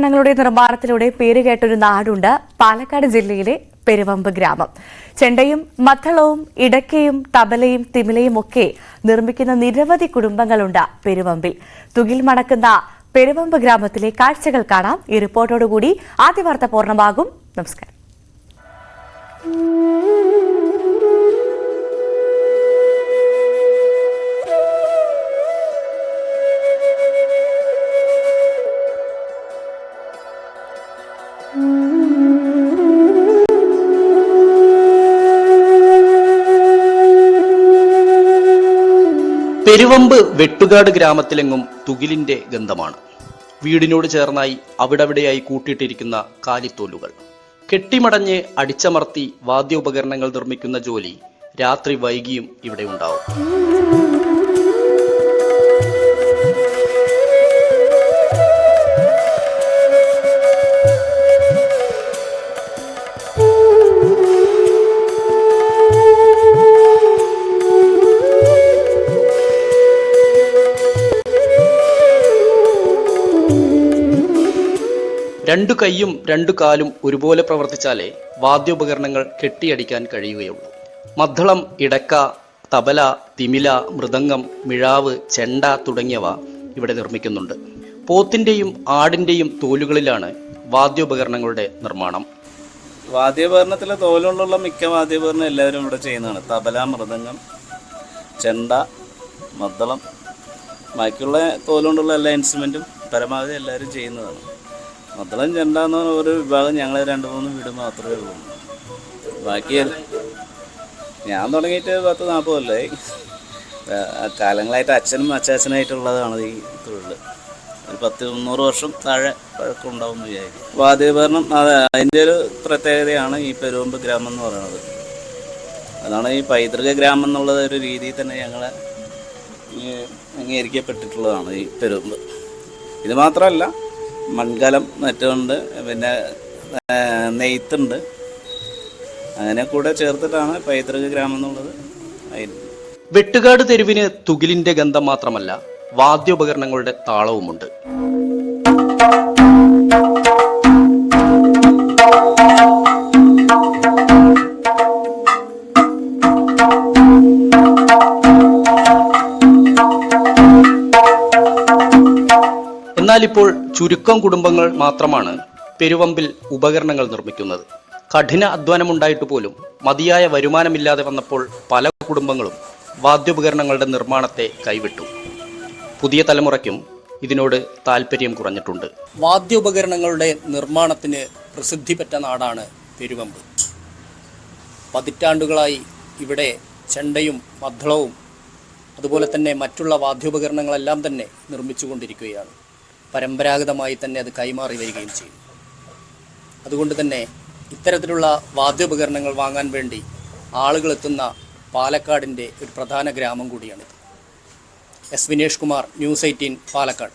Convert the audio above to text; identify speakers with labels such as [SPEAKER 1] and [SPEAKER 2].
[SPEAKER 1] വാദ്യോപകരണങ്ങളുടെ നിർമ്മാണത്തിലൂടെ പേരുകേട്ടൊരു നാടുണ്ട് പാലക്കാട് ജില്ലയിലെ പെരുവമ്പ് ഗ്രാമം. ചെണ്ടയും മത്തളവും ഇടക്കയും തബലയും തിമിലയും ഒക്കെ നിർമ്മിക്കുന്ന നിരവധി കുടുംബങ്ങളുണ്ട് പെരുവമ്പിൽ. തുകിൽ മണക്കുന്ന പെരുവമ്പ് ഗ്രാമത്തിലെ കാഴ്ചകൾ കാണാം. ഈ റിപ്പോർട്ടോടുകൂടി ആദ്യ വാർത്ത പൂർണമാകും. നമസ്കാരം.
[SPEAKER 2] പെരുവമ്പ് വെട്ടുകാട് ഗ്രാമത്തിലെങ്ങും തുകിലിന്റെ ഗന്ധമാണ്. വീടിനോട് ചേർന്നായി അവിടവിടെയായി കൂട്ടിയിട്ടിരിക്കുന്ന കാലിത്തോലുകൾ. കെട്ടിമടഞ്ഞ് അടിച്ചമർത്തി വാദ്യോപകരണങ്ങൾ നിർമ്മിക്കുന്ന ജോലി രാത്രി വൈകിയും ഇവിടെ ഉണ്ടാവും. രണ്ടു കൈയും രണ്ടു കാലും ഒരുപോലെ പ്രവർത്തിച്ചാലേ വാദ്യോപകരണങ്ങൾ കെട്ടിയടിക്കാൻ കഴിയുകയുള്ളൂ. മദ്ദളം ഇടക്ക തബല തിമില മൃദംഗം മിഴാവ് ചെണ്ട തുടങ്ങിയവ ഇവിടെ നിർമ്മിക്കുന്നുണ്ട്. പോത്തിന്റെയും ആടിന്റെയും തോലുകളിലാണ് വാദ്യോപകരണങ്ങളുടെ നിർമ്മാണം.
[SPEAKER 3] വാദ്യോപകരണത്തിലെ തോലുകൊണ്ടുള്ള മിക്ക വാദ്യോപകരണം എല്ലാവരും ഇവിടെ ചെയ്യുന്നതാണ്. തബല മൃദംഗം ചെണ്ട മദ്ദളം ബാക്കിയുള്ള തോലുകൊണ്ടുള്ള എല്ലാ ഇൻസ്ട്രുമെന്റും പരമാവധി എല്ലാവരും ചെയ്യുന്നതാണ്. മദ്ദളം ചെണ്ട എന്ന് പറഞ്ഞ ഒരു വിഭാഗം ഞങ്ങൾ രണ്ട് മൂന്ന് വീട് മാത്രമേ ഉള്ളൂ. ബാക്കി ഞാൻ തുടങ്ങിയിട്ട് പത്ത് നാൽപ്പത് കൊല്ലമായി കാലങ്ങളായിട്ട് അച്ഛനും അച്ചാച്ചനായിട്ടുള്ളതാണ് ഈ തൊഴിൽ ഒരു പത്ത് മുന്നൂറ് വർഷം താഴെ പഴക്കമുണ്ടാവും എന്ന് വിചാരിക്കും വാദ്യോപകരണം അത് അതിന്റെ ഒരു പ്രത്യേകതയാണ് ഈ പെരുവമ്പ് ഗ്രാമം എന്ന് പറയുന്നത്. അതാണ് ഈ പൈതൃക ഗ്രാമം എന്നുള്ള ഒരു രീതിയിൽ തന്നെ ഞങ്ങളെ അംഗീകരിക്കപ്പെട്ടിട്ടുള്ളതാണ് ഈ പെരുവമ്പ്. ഇത് മാത്രമല്ല മൺകലം നെറ്റുണ്ട് പിന്നെ നെയ്ത്തുണ്ട്. അങ്ങനെ കൂടെ ചേർത്തിട്ടാണ് പൈതൃക ഗ്രാമം എന്നുള്ളത്.
[SPEAKER 2] വെട്ടുകാട് തെരുവിന് തുകിലിന്റെ ഗന്ധം മാത്രമല്ല വാദ്യോപകരണങ്ങളുടെ താളവുമുണ്ട്. എന്നാൽ ഇപ്പോൾ ചുരുക്കം കുടുംബങ്ങൾ മാത്രമാണ് പെരുവമ്പിൽ ഉപകരണങ്ങൾ നിർമ്മിക്കുന്നത്. കഠിന അധ്വാനമുണ്ടായിട്ട് പോലും മതിയായ വരുമാനമില്ലാതെ വന്നപ്പോൾ പല കുടുംബങ്ങളും വാദ്യോപകരണങ്ങളുടെ നിർമ്മാണത്തെ കൈവിട്ടു. പുതിയ തലമുറയ്ക്കും ഇതിനോട് താല്പര്യം കുറഞ്ഞിട്ടുണ്ട്.
[SPEAKER 4] വാദ്യോപകരണങ്ങളുടെ നിർമ്മാണത്തിന് പ്രസിദ്ധി പെറ്റ നാടാണ് പെരുവമ്പ്. പതിറ്റാണ്ടുകളായി ഇവിടെ ചെണ്ടയും മദ്ദളവും അതുപോലെ തന്നെ മറ്റുള്ള വാദ്യോപകരണങ്ങളെല്ലാം തന്നെ നിർമ്മിച്ചുകൊണ്ടിരിക്കുകയാണ്. പരമ്പരാഗതമായി തന്നെ അത് കൈമാറി വരികയും ചെയ്യും അതുകൊണ്ട് തന്നെ ഇത്തരത്തിലുള്ള വാദ്യോപകരണങ്ങൾ വാങ്ങാൻ വേണ്ടി ആളുകൾ എത്തുന്ന പാലക്കാടിന്റെ ഒരു പ്രധാന ഗ്രാമം കൂടിയാണിത്. S Vinesh Kumar news eighteen Palakkad.